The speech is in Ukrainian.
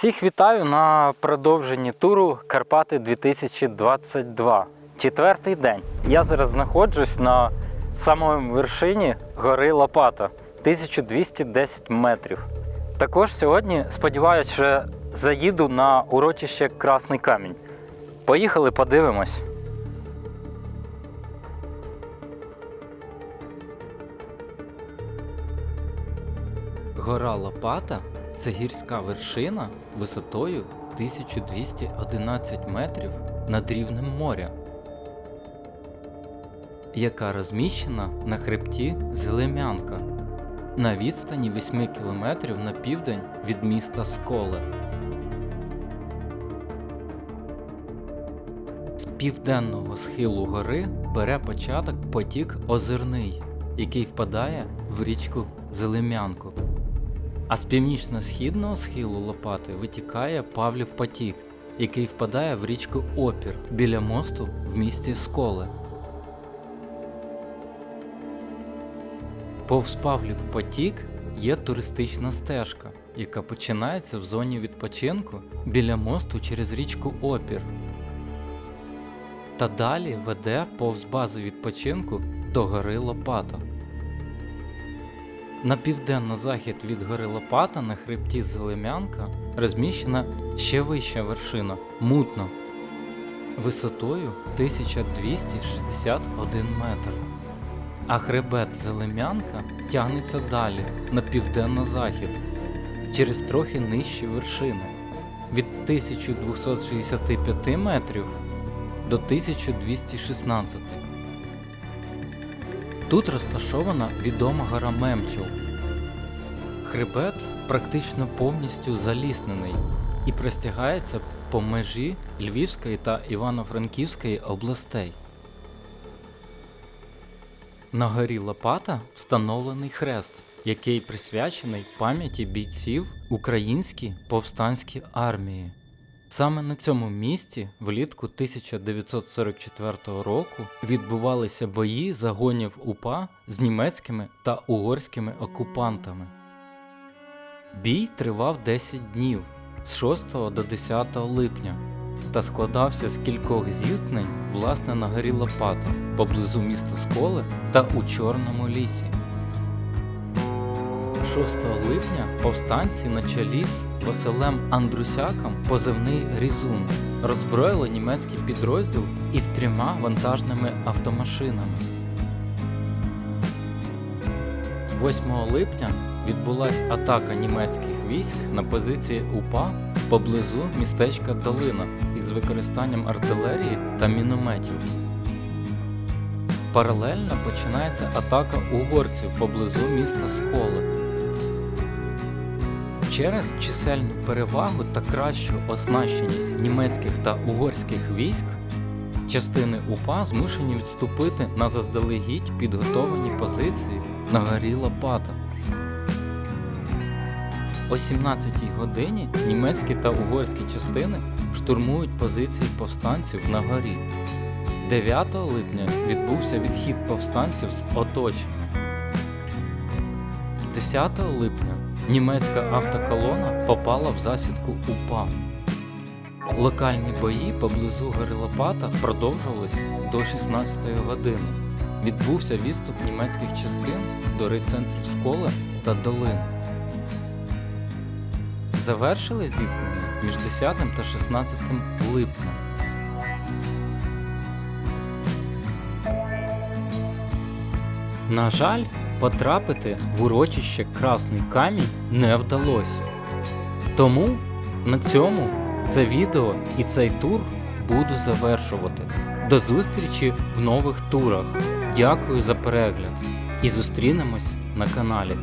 Всіх вітаю на продовженні туру Карпати 2022. Четвертий день. Я зараз знаходжусь на самому вершині гори Лопата 1210 метрів. Також сьогодні сподіваюся, що заїду на урочище Красний Камінь. Поїхали, подивимось. Гора Лопата це гірська вершина висотою 1211 метрів над рівнем моря, яка розміщена на хребті Зелемянка на відстані 8 кілометрів на південь від міста Сколе. З південного схилу гори бере початок потік Озерний, який впадає в річку Зелемянку. А з північно-східного схилу Лопати витікає Павлів потік, який впадає в річку Опір біля мосту в місті Сколе. Повз Павлів потік є туристична стежка, яка починається в зоні відпочинку біля мосту через річку Опір. Та далі веде повз бази відпочинку до гори Лопата. На південно-захід від гори Лопата на хребті Зелемянка розміщена ще вища вершина Мутно висотою 1261 метр. А хребет Зелемянка тягнеться далі на південно-захід через трохи нижчі вершини від 1265 метрів до 1216. Тут розташована відома гора Мемчел. Хребет практично повністю заліснений і простягається по межі Львівської та Івано-Франківської областей. На горі Лопата встановлений хрест, який присвячений пам'яті бійців Української повстанської армії. Саме на цьому місці влітку 1944 року відбувалися бої загонів УПА з німецькими та угорськими окупантами. Бій тривав 10 днів з 6 до 10 липня та складався з кількох зіткнень власне на горі Лопата поблизу міста Сколе та у Чорному лісі. 6 липня повстанці на чолі з Василем Андрусяком позивний Грізун роззброїли німецький підрозділ із трьома вантажними автомашинами. 8 липня відбулася атака німецьких військ на позиції УПА поблизу містечка Долина із використанням артилерії та мінометів. Паралельно починається атака угорців поблизу міста Сколе. Через чисельну перевагу та кращу оснащеність німецьких та угорських військ частини УПА змушені відступити на заздалегідь підготовлені позиції на горі Лопата. О 17-й годині німецькі та угорські частини штурмують позиції повстанців на горі. 9 липня відбувся відхід повстанців з оточення. 10 липня німецька автоколона попала в засідку УПА. Локальні бої поблизу гори Лопата продовжувались до 16-ї години. Відбувся відступ німецьких частин до райцентрів Скола та Долини. Завершили зіткнення між 10 та 16 липня. На жаль, потрапити в урочище Красний Камінь не вдалося. Тому на цьому це відео і цей тур буду завершувати. До зустрічі в нових турах. Дякую за перегляд і зустрінемось на каналі.